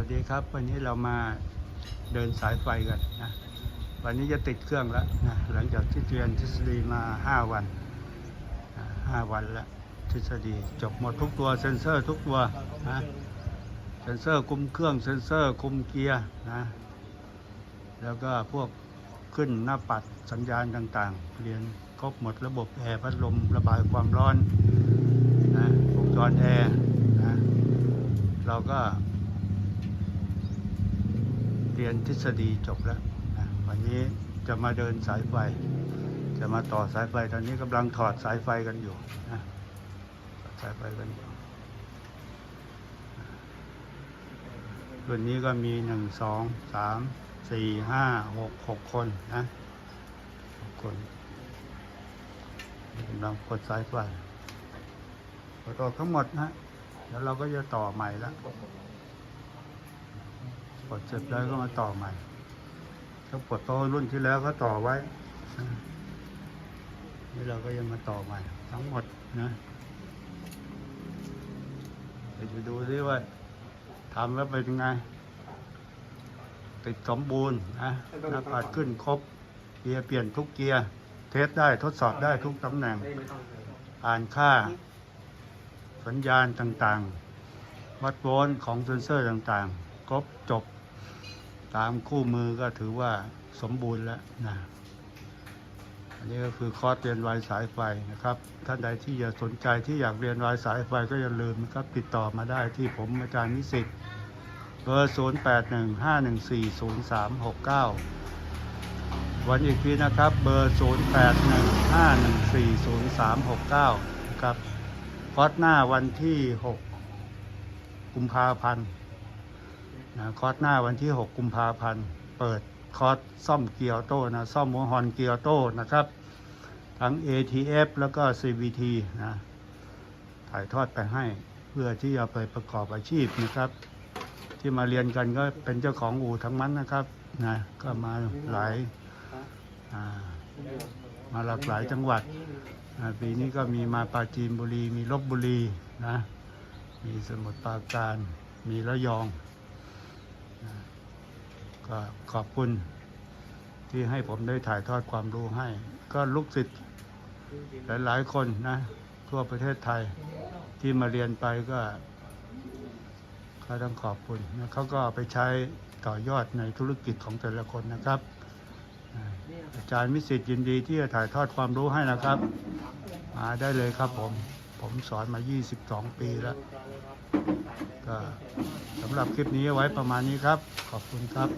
วัสดีครับ วันนี้เรามาเดินสายไฟกันนะวันนี้จะติดเครื่องแล้วนะหลังจากที่เรียนทฤษฎีมาห้าวันห้าวันแล้วทฤษฎีจบหมดทุกตัวเซ็นเซอร์ทุกตัวนะเซ็นเซอร์คุมเครื่องเซ็นเซอร์คุมเกียร์นะแล้วก็พวกขึ้นหน้าปัดสัญญาณต่างๆ เรียนครบหมดระบบแอร์พัดลมระบายความร้อนนะวงจรแอร์นะเราก็ เรียนทฤษฎีจบแล้วนะวันนี้จะมาเดินสายไฟ จะมาต่อสายไฟตอนนี้กำลังถอดสายไฟกันอยู่นะถอดสายไฟกันอยู่ส่วนนี้ก็มีหนึ่งสองสามสี่ห้าหกหกคนนะหกคนกำลังกดสายไฟกดออกทั้งหมดนะแล้วเราก็จะต่อใหม่แล้ว กดเสร็จแล้วก็มาต่อใหม่ ถ้าปลดโตรุ่นที่แล้วก็ต่อไว้นี่เราก็ยังมาต่อใหม่ ทั้งหมดนะเดี๋ยวจะดูซิว่าทำแล้วเป็นยังไง ติดสมบูรณ์นะหน้าปัดขึ้นครบ เกียร์เปลี่ยนทุกเกียร์ เทสได้ทดสอบได้ทุกตำแหน่ง อ่านค่า สัญญาณต่างๆ วัดโวลต์ของเซนเซอร์ต่างๆ ครบจบ ตามคู่มือก็ถือว่าสมบูรณ์แล้วนะอันนี้ก็คือคอร์สเรียนวายสายไฟนะครับ ท่านใดที่อยากสนใจที่อยากเรียนวายสายไฟก็อย่าลืมนะครับติดต่อมาได้ที่ผมอาจารย์นิสิตเบอร์ 0 8 1 5 1 4 0 3 6 9 วันอีกทีนะครับ เบอร์ 0 8 1 5 1 4 0 3 6 9 นะครับคอร์สหน้าวันที่ 6 กุมภาพันธ์ นะคอร์สหน้าวันที่ 6 กุมภาพันธ์ เปิดคอร์สซ่อมเกียร์โต้นะซ่อมหัวฮอนเกียร์โต้นะครับ ทั้ง ATF แล้วก็ CVT นะถ่ายทอดไปให้เพื่อที่จะไปประกอบอาชีพนะครับ ที่มาเรียนกันก็เป็นเจ้าของอู่ทั้งนั้นนะครับนะก็มาหลายมาหลากหลายจังหวัดปีนี้ก็มีมาปราจีนบุรี มีลบบุรีนะมีสมุทรปราการ มีระยอง ก็ขอบคุณที่ให้ผมได้ถ่ายทอดความรู้ให้ ก็ลูกศิษย์หลายๆคนนะ ทั่วประเทศไทยที่มาเรียนไปก็ก็ต้องขอบคุณนะเขาก็ไปใช้ต่อยอดในธุรกิจของแต่ละคนนะครับ อาจารย์มิสิทธิ์ยินดีที่จะถ่ายทอดความรู้ให้นะครับมาได้เลยครับผม ผมสอนมา 22 ปีแล้ว ก็ สำหรับคลิปนี้เอาไว้ประมาณนี้ครับ ขอบคุณครับ